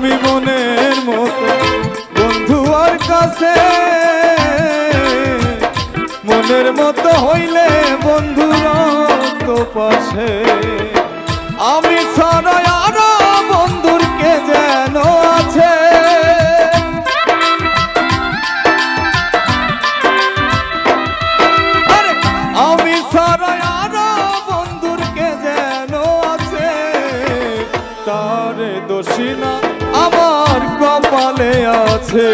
আমি মনের মতো বন্ধু আর কাছে। মনের মতো হইলে বন্ধুর তো পাশে। আমি ছাড়া আরও বন্ধুর কে যেন আছে। আমি ছাড়া আরও বন্ধুর কে যেন আছে। তারে দোষী না আছে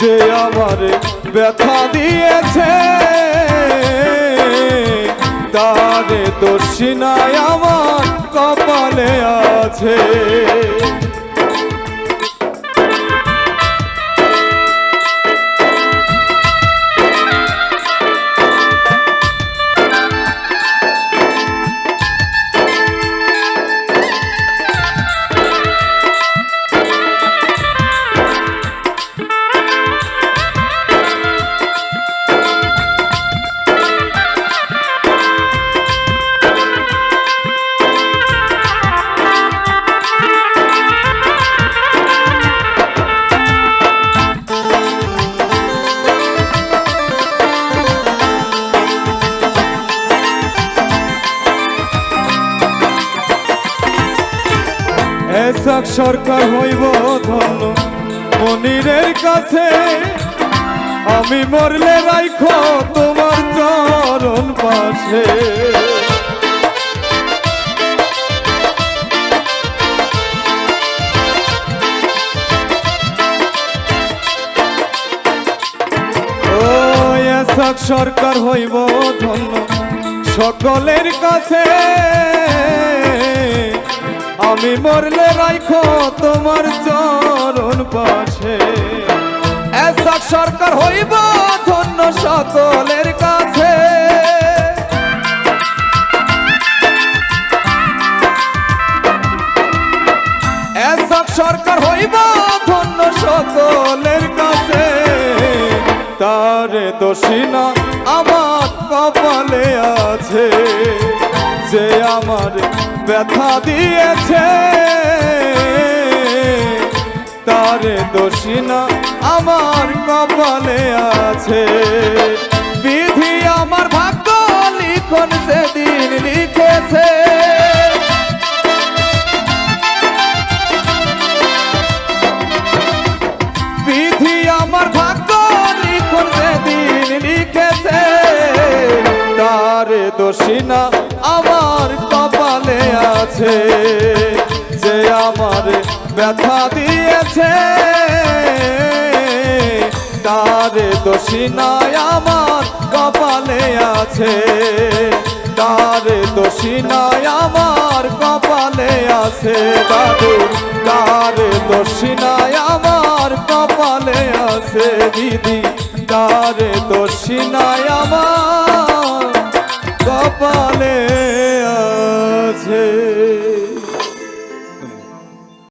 যে আমার ব্যথা দিয়েছে। তারে নাই আমার কপালে আছে। এসক সরকার হইব ধন্য। মনিরের কাছে আমি মরলে রাইখো তোমার চরণ পাশে। সরকার হইব ধন্য। সকলের কাছে আমি মরলে রাইখো তোমার চরণ পাশে। এসক সরকার হইব ধন্য সকলের কাছে। এসক সরকার হইব ধন্য সকলের কাছে। তারে দোষী না, আমার কপালে আছে যে আমার ব্যথা দিয়েছে। তারে দোষী না, আমার কপালে আছে লিখেছে তারে দোষী না আমার কপালে আছে। যে আমার ব্যথা দিয়েছে, তারে দোষী নাই আমার কপালে আছে। তারে দোষী নাই আমার কপালে আছে। দাদু, তারে দোষী নাই আমার কপালে আছে। দিদি তারে দোষী নাই আমার।